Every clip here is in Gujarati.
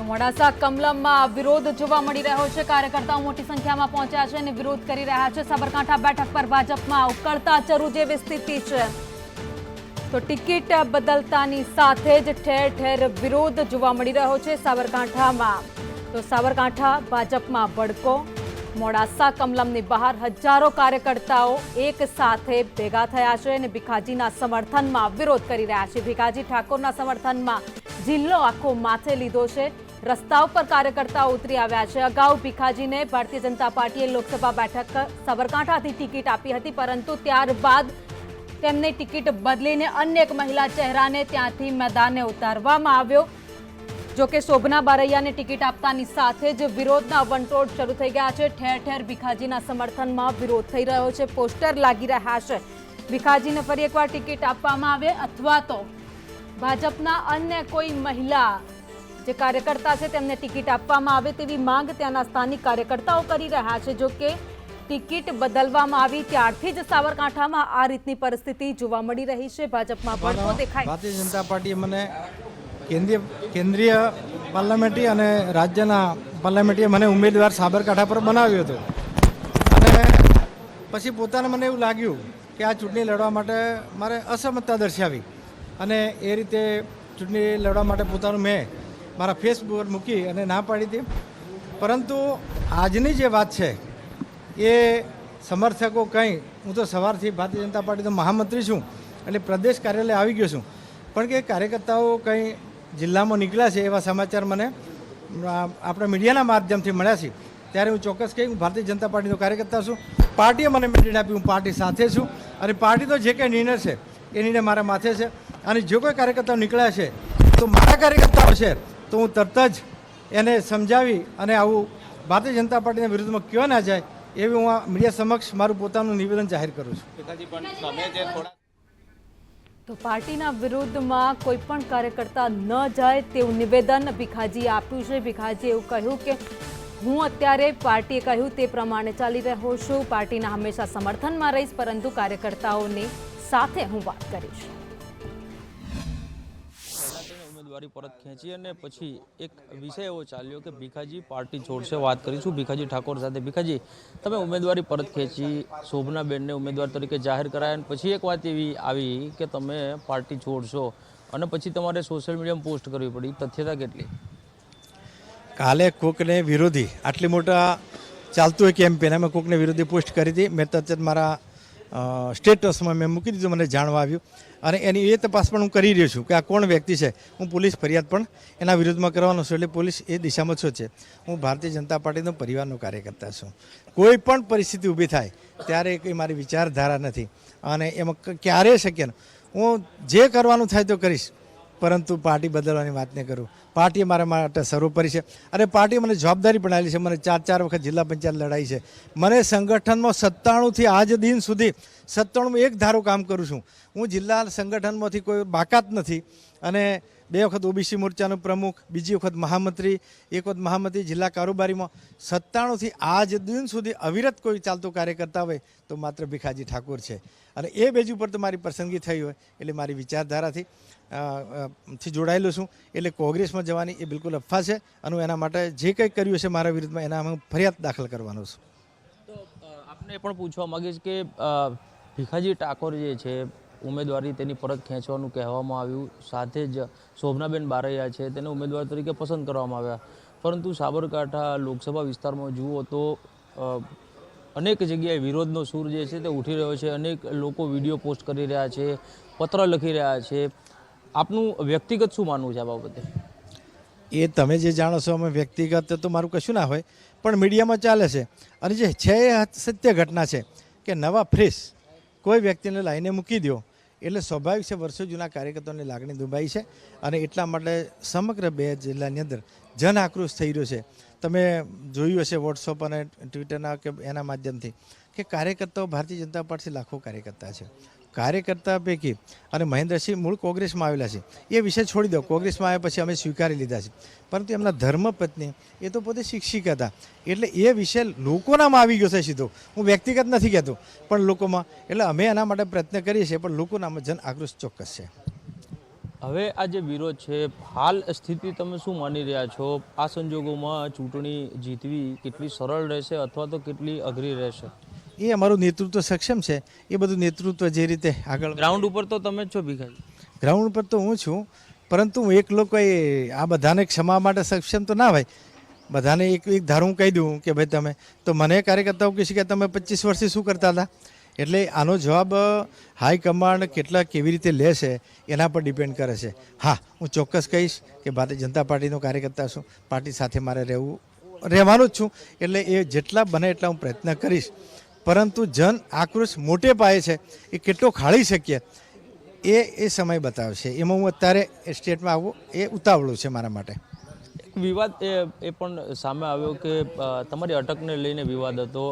તો મોડાસા કમલમમાં વિરોધ જોવા મળી રહ્યો છે. કાર્યકર્તાઓ મોટી સંખ્યામાં પહોંચ્યા છે અને વિરોધ કરી રહ્યા છે. સાબરકાંઠા બેઠક પર ભાજપમાં ઉકળતા ચરુ જેવી સ્થિતિ છે. તો ટિકિટ બદલતાની સાથે જ ઠેર ઠેર વિરોધ જોવા મળી રહ્યો છે સાબરકાંઠામાં. તો સાબરકાંઠા ભાજપમાં ભડકો. મોડાસા કમલમની બહાર હજારો કાર્યકર્તાઓ એક સાથે ભેગા થયા છે અને ભીખાજીના સમર્થનમાં વિરોધ કરી રહ્યા છે. ભીખાજી ઠાકોરના સમર્થનમાં જિલ્લો આખો માથે લીધો છે. રસ્તા ઉપર કાર્યકર્તાઓ ઉતરી આવ્યા છે. અગાઉ ભીખાજીને ભારતીય જનતા પાર્ટીએ લોકસભા બેઠક સાબરકાંઠાથી ટિકિટ આપી હતી, પરંતુ ત્યારબાદ તેમને ટિકિટ બદલીને અન્ય એક મહિલા ચહેરાને ત્યાંથી મેદાને ઉતારવામાં આવ્યો. જોકે શોભના બારૈયાને ટિકિટ આપતાની સાથે જ વિરોધના વંટોળ શરૂ થઈ ગયા છે. ઠેર ઠેર ભીખાજીના સમર્થનમાં વિરોધ થઈ રહ્યો છે. પોસ્ટર લાગી રહ્યા છે. ભીખાજીને ફરી એકવાર ટિકિટ આપવામાં આવે અથવા તો ભાજપના અન્ય કોઈ મહિલા જે કાર્યકર્તા છે તેમને ટિકિટ આપવામાં આવે તેવી માંગ ત્યાંના સ્થાનિક કાર્યકર્તાઓ કરી રહ્યા છે. જો કે ટિકિટ બદલવામાં આવી ત્યારથી જ સાબરકાંઠામાં આ રીતની પરિસ્થિતિ જોવા મળી રહી છે. ભાજપમાં ભડકો દેખાય. ભારતીય જનતા પાર્ટી મને કેન્દ્રીય કેન્દ્રીય પાર્લામેન્ટરી અને રાજ્યના પાર્લામેન્ટરીએ મને ઉમેદવાર સાબરકાંઠા પર બનાવ્યો હતો. અને પછી પોતાને મને એવું લાગ્યું કે આ ચૂંટણી લડવા માટે મારે અસમતતા દર્શાવી. અને એ રીતે ચૂંટણી લડવા માટે પોતાનું મેં મારા ફેસબુક પર મૂકી અને ના પાડી હતી. પરંતુ આજની જે વાત છે, એ સમર્થકો કંઈ, હું તો સવારથી ભારતીય જનતા પાર્ટીનો મહામંત્રી છું એટલે પ્રદેશ કાર્યાલય આવી ગયો છું. પણ કે કાર્યકર્તાઓ કંઈ જિલ્લામાં નીકળ્યા છે એવા સમાચાર મને આપણા મીડિયાના માધ્યમથી મળ્યા છે. ત્યારે હું ચોક્કસ કહી, હું ભારતીય જનતા પાર્ટીનો કાર્યકર્તા છું. પાર્ટીએ મને મેન્ડેટ આપ્યું, હું પાર્ટી સાથે છું. અને પાર્ટીનો જે કંઈ નિર્ણય છે, એ નિર્ણય મારા માથે છે. અને જો કોઈ કાર્યકર્તાઓ નીકળ્યા છે, તો મારા કાર્યકર્તાઓ છે તો હું તરત જ એને સમજાવી અને આવું ભારતીય જનતા પાર્ટીના વિરુદ્ધમાં કયો ના જાય એવી હું આ મીડિયા સમક્ષ મારું પોતાનું નિવેદન જાહેર કરું છું. તો પાર્ટીના વિરુદ્ધમાં કોઈ પણ કાર્યકર્તા ન જાય તેવું નિવેદન ભીખાજીએ આપ્યું છે. ભીખાજીએ એવું કહ્યું કે હું અત્યારે પાર્ટીએ કહ્યું તે પ્રમાણે ચાલી રહ્યો છું. પાર્ટીના હંમેશા સમર્થનમાં રહીશ પરંતુ કાર્યકર્તાઓની સાથે હું વાત કરીશ. ઉમેદવારી પરત ખેંચી અને પછી એક વિષય એવો ચાલ્યો કે ભીખાજી પાર્ટી છોડશે વાત કરીશું ભીખાજી ઠાકોર સાથે. ભીખાજી, તમે ઉમેદવારી પરત ખેંચી શોભનાબેનને ઉમેદવાર તરીકે જાહેર કરાયા અને પછી એક વાત એવી આવી કે તમે પાર્ટી છોડશો અને પછી તમારે સોશિયલ મીડિયામાં પોસ્ટ કરવી પડી. તથ્યતા કેટલી? કાલે કોકને વિરોધી આટલી મોટા ચાલતું હોય કેમ્પેન અમે કોકને વિરોધી પોસ્ટ કરી હતી. મેં તરત જ મારા સ્ટેટસમાં મેં મૂકી દીધું, મને જાણવા આવ્યું. અને એની એ તપાસ પણ હું કરી રહ્યો છું કે આ કોણ વ્યક્તિ છે. હું પોલીસ ફરિયાદ પણ એના વિરુદ્ધમાં કરવાનો છું, એટલે પોલીસ એ દિશામાં છો છે? હું ભારતીય જનતા પાર્ટીનો પરિવારનો કાર્યકર્તા છું. કોઈ પણ પરિસ્થિતિ ઊભી થાય, ત્યારે કંઈ મારી વિચારધારા નથી. અને એમાં ક્યારેય શક્ય હું જે કરવાનું થાય તો કરીશ. પરંતુ પાર્ટી બદલવાની વાત નહીં કરું. પાર્ટી મારા માટે સર્વોપરી છે. અને પાર્ટી મને જવાબદારી પણ આપેલી છે. મને ચાર ચાર વખત જિલ્લા પંચાયત લડાઈ છે. મને સંગઠનમાં સત્તાણુંથી આજ દિન સુધી સત્તાણું એક ધારો કામ કરું છું. હું જિલ્લા સંગઠનમાંથી કોઈ બાકાત નથી. અને બે વખત ઓબીસી મોરચાનો પ્રમુખ, બીજી વખત મહામંત્રી, એક વખત મહામંત્રી જિલ્લા કારોબારીમાં સત્તાણુંથી આજ દિન સુધી અવિરત કોઈ ચાલતું કાર્ય કરતા હોય તો માત્ર ભીખાજી ઠાકોર છે. અને એ બેજ ઉપર તો મારી પસંદગી થઈ હોય એટલે મારી વિચારધારાથી થી જોડાયેલો છું. એટલે કોંગ્રેસમાં જવાની એ બિલકુલ અફવા છે અને એના માટે જે કંઈ કર્યું છે મારા વિરુદ્ધમાં એના હું ફરિયાદ દાખલ કરવાનો છું. તો આપને પણ પૂછવા માંગીશ કે ભીખાજી ઠાકોર જે છે ઉમેદવારી તેની પરત ખેંચવાનું કહેવામાં આવ્યું. સાથે જ શોભનાબેન બારૈયા છે, તેને ઉમેદવાર તરીકે પસંદ કરવામાં આવ્યા. પરંતુ સાબરકાંઠા લોકસભા વિસ્તારમાં જુઓ તો અનેક જગ્યાએ વિરોધનો સૂર જે છે તે ઉઠી રહ્યો છે. અનેક લોકો વીડિયો પોસ્ટ કરી રહ્યા છે, પત્ર લખી રહ્યા છે. આપનું વ્યક્તિગત શું માનવું છે આ બાબતે? એ તમે જે જાણો છો અમે વ્યક્તિગત તો મારું કશું ના હોય, પણ મીડિયામાં ચાલે છે. અને જે છે એ સત્ય ઘટના છે કે નવા ફ્રેશ કોઈ વ્યક્તિને લાઈને મૂકી દો એટલે સ્વાભાવિક છે, વર્ષો જૂના કાર્યકર્તાઓની લાગણી દુભાઈ છે અને એટલા માટે સમગ્ર બે જિલ્લાની અંદર જન આક્રોશ થઈ રહ્યો છે. તમે જોયું હશે વોટ્સઅપ અને ટ્વિટરના કે એના માધ્યમથી કે કાર્યકર્તાઓ ભારતીય જનતા પાર્ટી લાખો કાર્યકર્તા છે. કાર્યકર્તા પૈકી અને મહેન્દ્રસિંહ મૂળ કોંગ્રેસમાં આવેલા છે. એ વિષય છોડી દો. કોંગ્રેસમાં આવ્યા પછી અમે સ્વીકારી લીધા છે. પરંતુ એમના ધર્મપત્ની એ તો પોતે શિક્ષિક હતા. એટલે એ વિષય લોકોનામાં આવી ગયો છે સીધો. હું વ્યક્તિગત નથી કહેતો પણ લોકોમાં એટલે અમે એના માટે પ્રયત્ન કરીએ છીએ પણ લોકોનામાં જન આક્રોશ ચોક્કસ છે. હવે આ જે વિરોધ છે હાલ સ્થિતિ તમે શું માની રહ્યા છો? આ સંજોગોમાં ચૂંટણી જીતવી કેટલી સરળ રહેશે અથવા તો કેટલી અઘરી રહેશે? એ અમારું નેતૃત્વ સક્ષમ છે. એ બધું નેતૃત્વ જે રીતે આગળ ગ્રાઉન્ડ ઉપર તો તમે જ છો ભીખાઈ. ગ્રાઉન્ડ પર તો હું છું પરંતુ હું એક લોકો આ બધાને ક્ષમા માટે સક્ષમ તો ના હોય. બધાને એક એક ધારું કહી દઉં કે ભાઈ તમે, તો મને કાર્યકર્તાઓ કહેશે કે તમે પચીસ વર્ષથી શું કરતા હતા? એટલે આનો જવાબ હાઈકમાન્ડ કેટલા કેવી રીતે લે છે, એના પર ડિપેન્ડ કરે છે. હા, હું ચોક્કસ કહીશ કે ભારતીય જનતા પાર્ટીનો કાર્યકર્તા છું, પાર્ટી સાથે મારે રહેવું, રહેવાનું જ છું. એટલે એ જેટલા બને એટલા હું પ્રયત્ન કરીશ. પરંતુ જન આક્રોશ મોટે પાયે છે, એ કેટલો ખાળી શકીએ? એ એ સમય બતાવશે. એમાં હું અત્યારે એ સ્ટેટમાં આવું એ ઉતાવળું છે મારા માટે. વિવાદ એ એ પણ સામે આવ્યો કે તમારી અટકને લઈને વિવાદ હતો.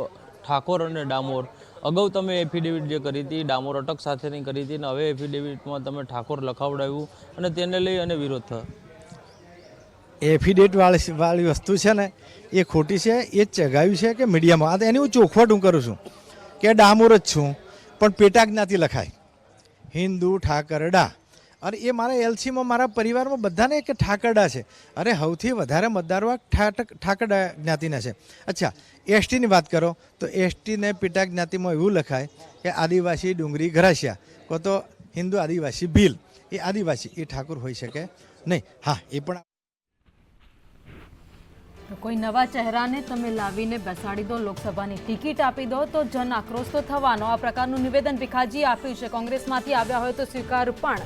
ઠાકોર અને ડામોર અગાઉ તમે એફિડેવિટ જે કરી હતી ડામોર અટક સાથેની કરી હતી અને હવે એફિડેવિટમાં તમે ઠાકોર લખાવડાવ્યું અને તેને લઈ અને વિરોધ થયો. એફિડેટ વાળી વાળી વસ્તુ છે ને એ ખોટી છે એ જ ચગાવ્યું છે કે મીડિયામાં. આ તો એની હું ચોખવટ હું કરું છું કે ડામોર જ છું પણ પેટા જ્ઞાતિ લખાય. હિન્દુ ઠાકરડા. અને એ મારા એલસીમાં, મારા પરિવારમાં બધાને કે ઠાકરડા છે. અરે સૌથી વધારે મતદારો ઠાકરડા જ્ઞાતિના છે. અચ્છા, એસટીની વાત કરો, તો એસટીને પેટા જ્ઞાતિમાં એવું લખાય કે આદિવાસી ડુંગરી ઘરાસિયા કો તો હિન્દુ આદિવાસી ભીલ. એ આદિવાસી, એ ઠાકુર હોઈ શકે નહીં. હા, એ પણ કોઈ નવા ચહેરાને તમે લાવીને બેસાડી દો, લોકસભાની ટિકિટ આપી દો, તો જન આક્રોશ તો થવાનો. આ પ્રકારનું નિવેદન ભીખાજી આપ્યું છે. કોંગ્રેસમાંથી આવ્યા હોય તો સ્વીકાર પણ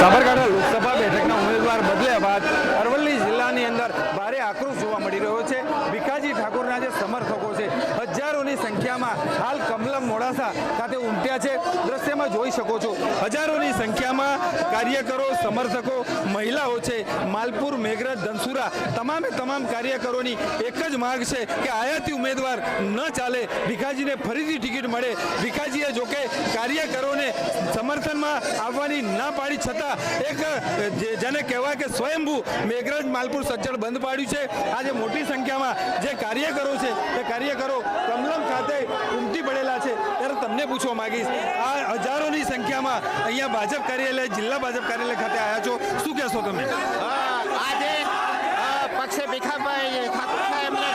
સાબરકાંઠા લોકસભા બેઠકના ઉમેદવાર બદલ્યા બાદ અરવલ્લી જિલ્લાની અંદર ભારે આક્રોશ જોવા મળી રહ્યો છે ભીખાજી ઠાકોરના જે સમર્થકો છે હજારોની સંખ્યામાં હાલ કમલમ મોડાસા ખાતે ઉમટ્યા છે દ્રશ્યમાં જોઈ શકો છો. હજારોની સંખ્યામાં કાર્યકરો, સમર્થકો, મહિલાઓ છે. માલપુર, મેઘરજ, ધનસુરા તમામે તમામ કાર્યકરોની એક જ માંગ છે કે આયાતી ઉમેદવાર ન ચાલે. ભીખાજીને ફરીથી ટિકિટ મળે. ભીખાજીએ જોકે કાર્યકરોને સમર્થનમાં આવવાની ના પાડી છતાં એક જેને કહેવાય કે સ્વયંભૂ મેઘરજ માલપુર સજ્જડ બંધ પાડ્યું છે. આજે મોટી સંખ્યામાં જે કાર્યકરો છે તે કાર્યકરો કમલમ ખાતે ઉમટી પડેલા છે. તમને પૂછવા માંગીશ. આ હજારોની સંખ્યામાં અહીંયા ભાજપ કાર્યાલય, જિલ્લા ભાજપ કાર્યાલય ખાતે આવ્યા છો. શું કહેશો તમે? આજે પક્ષે ભીખાભાઈ ઠાકોર સાહેબને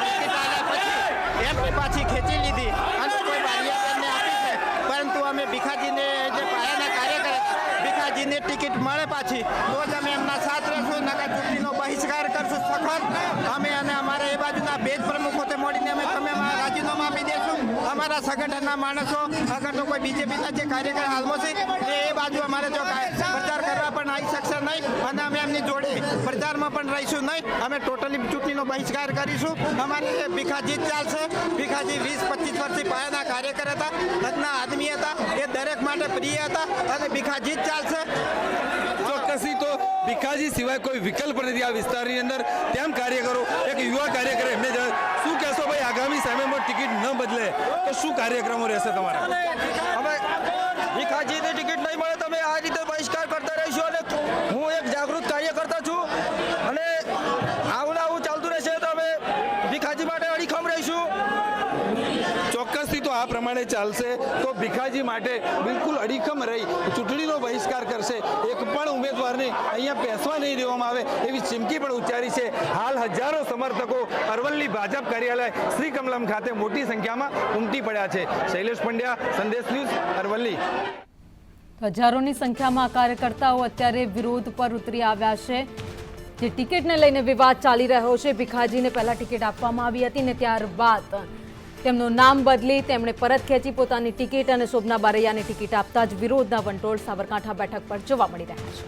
પછી ખેંચી લીધી. અને કોઈ બારિયાબેનને આપી છે. પરંતુ અમે ભીખાજીને જે પાયાના કાર્યકર ભીખાજીને ટિકિટ મળે પાછી, તો જ અમે એમના સાથ રહેશું નગર ચૂંટણીનો બહિષ્કાર કરશું સખત. અમે અને અમારા એ બાજુના બે પ્રમુખો તે મળીને અમે તમે રાજીનામું આપી દેશું. અમારા સંગઠનના માણસો અગર તો કોઈ બીજેપીના જે કાર્યકર હાલમાં છે, એ બાજુ અમારે જો પ્રચાર કરવા પણ આવી શકશે નહીં અને અમે એમની જોડે પ્રચારમાં પણ રહીશું નહીં. અમે ટોટલી ચૂંટણીનો બહિષ્કાર કરીશું. અમારે ભીખાજી ચાલશે ભીખાજી વીસ, પચીસ વર્ષથી પાયાના કાર્યકર હતા હદના આદમી હતા, એ દરેક માટે પ્રિય હતા અને ભીખાજી ચાલશે ચોક્કસથી તો ભીખાજી સિવાય કોઈ વિકલ્પ નથી આ વિસ્તારની અંદર. તેમ કાર્યકરો, એક યુવા કાર્યકર એમને શું કહેશો ભાઈ, આગામી ટિકિટ બદલે. તો શું કાર્યક્રમો રહેશે તમારા? અમે ભીખાજીની ટિકિટ નહીં મળે તમે આ રીતે બહિષ્કાર કરતા રહીશું અને હું એક જાગૃત કાર્યકર્તા છું અને આવું ને આવું ચાલતું રહેશે તો અમે ભીખાજી માટે અડીખમ રહીશું ચોક્કસથી તો આ પ્રમાણે ચાલશે, તો ભીખાજી માટે બિલકુલ અડીખમ રહી ચૂંટણીનો બહિષ્કાર કરશે. એક પણ ઉમેદવારને અહીંયા બેસવા નહીં દેવામાં આવે એવી ચીમકી પણ ઉચ્ચારી છે. હાલ હજારો સમર્થકો અરવલ્લી ભાજપ કાર્યાલય શ્રી કમલમ ખાતે મોટી સંખ્યામાં ઉમટી પડ્યા છે. શૈલેષ પંડ્યા, સંદેશ ન્યૂઝ, અરવલ્લી. હજારોની સંખ્યામાં કાર્યકર્તાઓ અત્યારે વિરોધ પર ઉતરી આવ્યા છે. જે ટિકિટને લઈને વિવાદ ચાલી રહ્યો છે. ભીખાજીને પહેલા ટિકિટ આપવામાં આવી હતી ને ત્યારબાદ તેમનું નામ બદલી તેમણે પરત ખેંચી પોતાની ટિકિટ અને શોભના બારૈયાની ટિકિટ આપતા જ વિરોધના વંટોળ સાબરકાંઠા બેઠક પર જોવા મળી રહ્યા છે.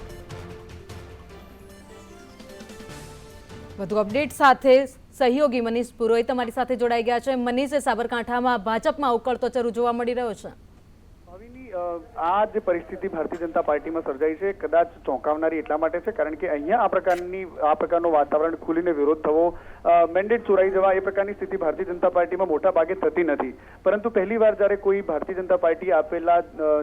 વધુ અપડેટ સાથે સહયોગી મનીષ પુરોહિત તમારી સાથે જોડાઈ ગયા છે. મનીષે સાબરકાંઠામાં ભાજપમાં ઉકળતો ચરુ જોવા મળી રહ્યો છે. આ જે પરિસ્થિતિ ભારતીય જનતા પાર્ટીમાં સર્જાઈ છે, કદાચ ચોંકાવનારી એટલા માટે છે, કારણ કે અહીંયા આ પ્રકારની, આ પ્રકારનું વાતાવરણ ખુલીને વિરોધ થવો મેન્ડેટ ચોરાઈ જવા એ પ્રકારની સ્થિતિ ભારતીય જનતા પાર્ટીમાં મોટા ભાગે થતી નથી. પરંતુ પહેલી વાર જ્યારે કોઈ ભારતીય જનતા પાર્ટી આપેલા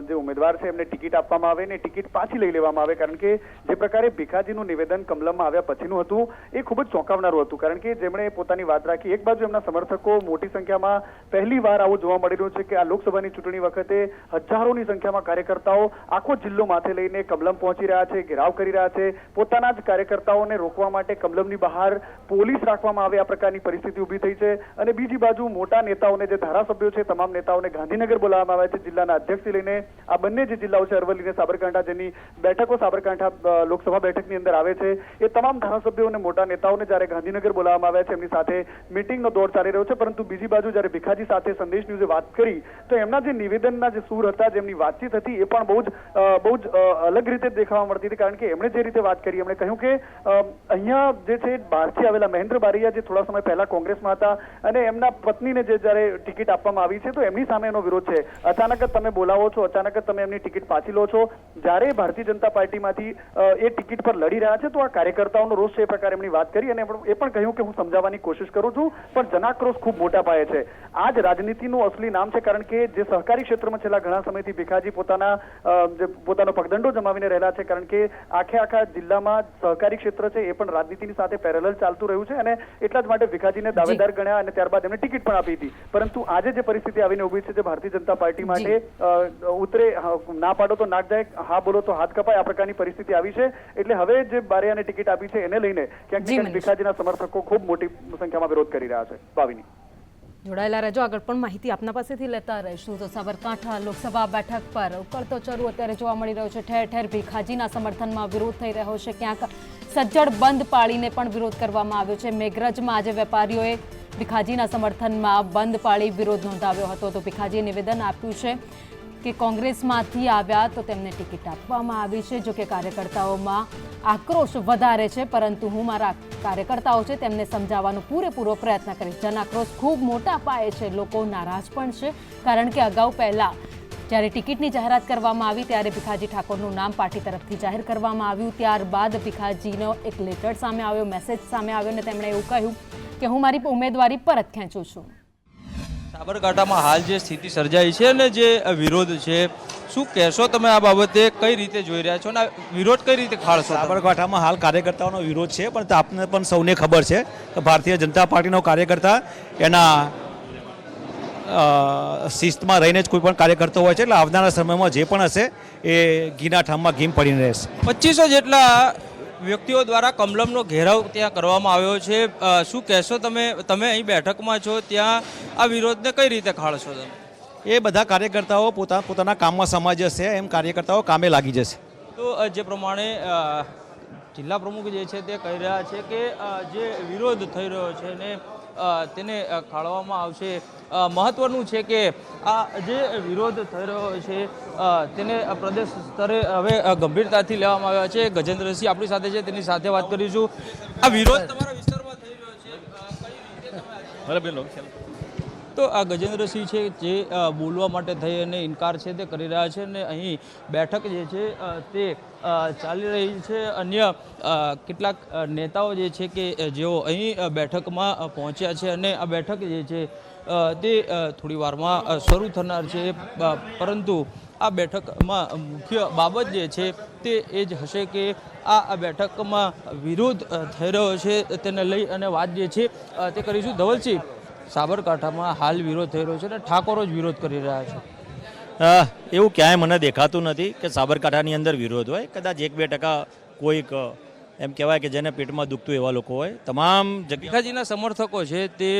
જે ઉમેદવાર છે, એમને ટિકિટ આપવામાં આવે ને ટિકિટ પાછી લઈ લેવામાં આવે, કારણ કે જે પ્રકારે ભીખાજીનું નિવેદન કમલમમાં આવ્યા પછીનું હતું, એ ખૂબ જ ચોંકાવનારું હતું. કારણ કે જેમણે પોતાની વાત રાખી, એક બાજુ એમના સમર્થકો મોટી સંખ્યામાં પહેલી વાર આવું જોવા મળી રહ્યું છે કે આ લોકસભાની ચૂંટણી વખતે હજારોની સંખ્યામાં કાર્યકર્તાઓ આખો જિલ્લો માથે લઈને કમલમ પહોંચી રહ્યા છે, ઘેરાવ કરી રહ્યા છે. પોતાના જ કાર્યકર્તાઓને રોકવા માટે કમલમની બહાર પોલીસ રાખવામાં આવે આ પ્રકારની પરિસ્થિતિ ઊભી થઈ છે. અને બીજી બાજુ મોટા નેતાઓને જે ધારાસભ્યો છે, તમામ નેતાઓને ગાંધીનગર બોલાવવામાં આવ્યા છે. જિલ્લાના અધ્યક્ષથી લઈને આ બંને જે જિલ્લાઓ છે, અરવલ્લી અને સાબરકાંઠા, જેની બેઠકો સાબરકાંઠા લોકસભા બેઠકની અંદર આવે છે, એ તમામ ધારાસભ્યો અને મોટા નેતાઓને જ્યારે ગાંધીનગર બોલાવવામાં આવ્યા છે, એમની સાથે મિટિંગનો દોર ચાલી રહ્યો છે. પરંતુ બીજી બાજુ જ્યારે ભીખાજી સાથે સંદેશ ન્યૂઝે વાત કરી, તો એમના જે નિવેદનના જે સૂર હતા જેમની વાતચીત હતી એ પણ બહુ જ બહુ જ અલગ રીતે દેખાવા મળતી હતી કારણ કે એમણે જે રીતે વાત કરી, એમણે કહ્યું કે અહીંયા જે છે બહારથી આવેલા મહેન્દ્ર બારૈયા જે થોડા સમય પહેલા કોંગ્રેસમાં હતા અને એમના પત્નીને જે જ્યારે ટિકિટ આપવામાં આવી છે તો એમની સામે એનો વિરોધ છે. અચાનક જ તમે બોલાવો છો, અચાનક જ તમે એમની ટિકિટ પાછી લો છો. જ્યારે ભારતીય જનતા પાર્ટીમાંથી એ ટિકિટ પર લડી રહ્યા છે તો આ કાર્યકર્તાઓનો રોષ છે એ પ્રકારે એમની વાત કરી અને એ પણ કહ્યું કે હું સમજાવવાની કોશિશ કરું છું, પણ જનાક્રોશ ખૂબ મોટા પાયે છે. આ જ રાજનીતિનું અસલી નામ છે કારણ કે જે સહકારી ક્ષેત્રમાં છેલ્લા ઘણા સમયથી ભીખાજી પોતાના જે પોતાનો પગદંડો જમાવીને રહેલા છે કારણ કે આખે આખા જિલ્લામાં સહકારી ક્ષેત્ર છે એ પણ રાજનીતિની સાથે પેરેલલ ચાલતું રહ્યું છે અને એટલા જ માટે ભીખાજીને દાવેદાર ગણ્યા અને ત્યારબાદ એમને ટિકિટ પણ આપી હતી. પરંતુ આજે જે પરિસ્થિતિ આવીને ઊભી છે જે ભારતીય જનતા પાર્ટી માટે ઉતરે ના પાડો તો નાટ જાય હા બોલો તો હાથ કપાય આ પ્રકારની પરિસ્થિતિ આવી છે. એટલે હવે જે બારિયાને ટિકિટ આપી છે એને લઈને ક્યાંક. ભીખાજીના સમર્થકો ખૂબ મોટી સંખ્યામાં વિરોધ કરી રહ્યા છે. ભાવિની. જોડાયેલા રહેજો. આગળ પણ માહિતી આપના પાસેથી લેતા રહીશું. તો સાબરકાંઠા લોકસભા બેઠક પર ઉકળતો ચરુ અત્યારે જોવા મળી રહ્યો છે. ઠેર ઠેર ભીખાજીના સમર્થનમાં વિરોધ થઈ રહ્યો છે. ક્યાંક સજ્જડ બંધ પાળીને પણ વિરોધ કરવામાં આવ્યો છે. મેઘરજમાં આજે વેપારીઓએ ભીખાજીના સમર્થનમાં બંધ પાળી વિરોધ નોંધાવ્યો હતો. તો ભીખાજીએ નિવેદન આપ્યું છે કે કોંગ્રેસમાંથી આવ્યા તો તેમને ટિકિટ આપવામાં આવી છે, જો કે કાર્યકર્તાઓમાં આક્રોશ વધારે છે, પરંતુ હું મારા કાર્યકર્તાઓ છે તેમને સમજાવવાનો પૂરેપૂરો પ્રયત્ન કરીશ. જનાક્રોશ ખૂબ મોટા પાયે છે, લોકો નારાજ પણ છે, કારણ કે અગાઉ પહેલા જ્યારે ટિકિટની જાહેરાત કરવામાં આવી ત્યારે ભીખાજી ઠાકોરનું નામ પાર્ટી તરફથી જાહેર કરવામાં આવ્યું. ત્યારબાદ ભીખાજીનો એક લેટર સામે આવ્યો, મેસેજ સામે આવ્યો અને તેમણે એવું કહ્યું કે હું મારી ઉમેદવારી પરત ખેંચું છું. સાબરકાંઠામાં હાલ જે સ્થિતિ સર્જાઈ છે અને જે વિરોધ છે શું કહેશો તમે આ બાબતે? કઈ રીતે જોઈ રહ્યા છો? અને વિરોધ કઈ રીતે ખાળશો? સાબરકાંઠામાં હાલ કાર્યકર્તાઓનો વિરોધ છે પણ આપને પણ સૌને ખબર છે કે ભારતીય જનતા પાર્ટીનો કાર્યકર્તા એના શિસ્તમાં રહીને જ કોઈ પણ કાર્ય કરતો હોય છે એટલે આવનારા સમયમાં જે પણ હશે એ ઘીના ઠામમાં ઘીમ પડીને રહેશે. પચીસો જેટલા વ્યક્તિઓ દ્વારા કમલમનો ઘેરાવ ત્યાં કરવામાં આવ્યો છે. શું કહેશો તમે? તમે અહીં બેઠકમાં છો ત્યાં આ વિરોધને કઈ રીતે ખાળશો તમે? એ બધા કાર્યકર્તાઓ પોતા પોતાના કામમાં સમાજ જશે એમ કાર્યકર્તાઓ કામે લાગી જશે. તો જે પ્રમાણે જિલ્લા પ્રમુખ જે છે તે કહી રહ્યા છે કે જે વિરોધ થઈ રહ્યો છે ને તેને ખાળવામાં આવશે. મહત્વનું છે કે આ જે વિરોધ થઈ રહ્યો છે તેને પ્રદેશ સ્તરે હવે ગંભીરતાથી લેવામાં આવ્યા છે. ગજેન્દ્રસિંહ આપણી સાથે છે, તેની સાથે વાત કરીશું. આ વિરોધ તમારા વિસ્તારમાં થઈ રહ્યો છે. તો આ ગજેન્દ્રસિંહ છે જે બોલવા માટે થઈ અને ઇનકાર છે તે કરી રહ્યા છે અને અહીં બેઠક જે છે તે ચાલી રહી છે. અન્ય કેટલાક નેતાઓ જે છે કે જેઓ અહીં બેઠકમાં પહોંચ્યા છે અને આ બેઠક જે છે તે થોડી વારમાં શરૂ થનાર છે. પરંતુ આ બેઠકમાં મુખ્ય બાબત જે છે તે એ જ હશે કે આ બેઠકમાં વિરોધ થઈ રહ્યો છે. તેને લઈ અને વાત જે છે તે કરીશું. ધવલસિંહ સાબરકાંઠામાં હાલ વિરોધ થઈ રહ્યો છે અને ઠાકોરો જ વિરોધ કરી રહ્યા છે. એવું ક્યાંય મને દેખાતું નથી કે સાબરકાંઠાની અંદર વિરોધ હોય. કદાચ એક બે ટકા કોઈક એમ કહેવાય કે જેને પેટમાં દુખતું એવા લોકો હોય. તમામ ભીખાજીના સમર્થકો છે તે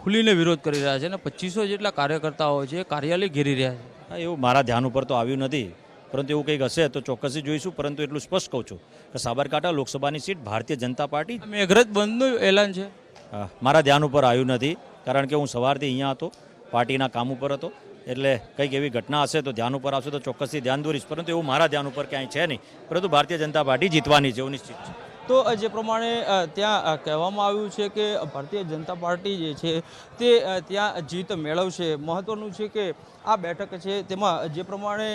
ખુલીને વિરોધ કરી રહ્યા છે અને પચીસો જેટલા કાર્યકર્તાઓ છે કાર્યાલય ઘેરી રહ્યા છે. હા, એવું મારા ધ્યાન ઉપર તો આવ્યું નથી. પરંતુ એવું કંઈક હશે તો ચોક્કસથી જોઈશું. પરંતુ એટલું સ્પષ્ટ કહું છું કે સાબરકાંઠા લોકસભાની સીટ ભારતીય જનતા પાર્ટી મેઘરજ બંધનું એલાન છે. મારા ધ્યાન ઉપર આવ્યું નથી, કારણ કે હું સવારથી અહીંયા હતો, પાર્ટીના કામ ઉપર હતો. એટલે કંઈક એવી ઘટના હશે તો ધ્યાન ઉપર આવશે તો ચોક્કસથી ધ્યાન દોરીશ, પરંતુ એવું મારા ધ્યાન ઉપર ક્યાંય છે નહીં. પરંતુ ભારતીય જનતા પાર્ટી જીતવાની છે, એવું નિશ્ચિત છે. તો જે પ્રમાણે ત્યાં કહેવામાં આવ્યું છે કે ભારતીય જનતા પાર્ટી જે છે તે ત્યાં જીત મેળવશે. મહત્વનું છે કે આ બેઠક છે તેમાં જે પ્રમાણે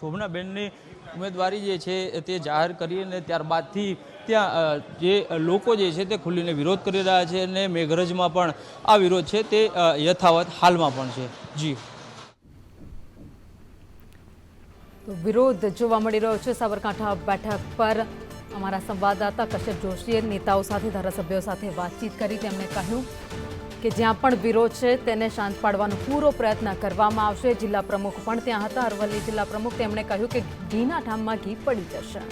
શોભનાબેનની ઉમેદવારી જે છે તે જાહેર કરીને ત્યારબાદથી ત્યાં જે લોકો જે છે તે ખુલ્લીને વિરોધ કરી રહ્યા છે અને મેઘરજમાં પણ આ વિરોધ છે તે યથાવત હાલમાં પણ છે. જી. વિરોધ જોવા મળી રહ્યો છે. સાબરકાંઠા બેઠક પર અમારા સંવાદદાતા કશ્યપ જોશીએ નેતાઓ સાથે, ધારાસભ્યો સાથે વાતચીત કરી. તેમણે કહ્યું કે જ્યાં પણ વિરોધ છે તેને શાંત પાડવાનો પૂરો પ્રયત્ન કરવામાં આવશે. જિલ્લા પ્રમુખ પણ ત્યાં હતા. અરવલ્લી જિલ્લા પ્રમુખ તેમણે કહ્યું કે ઘીના ઠામમાં ઘી પડી જશે.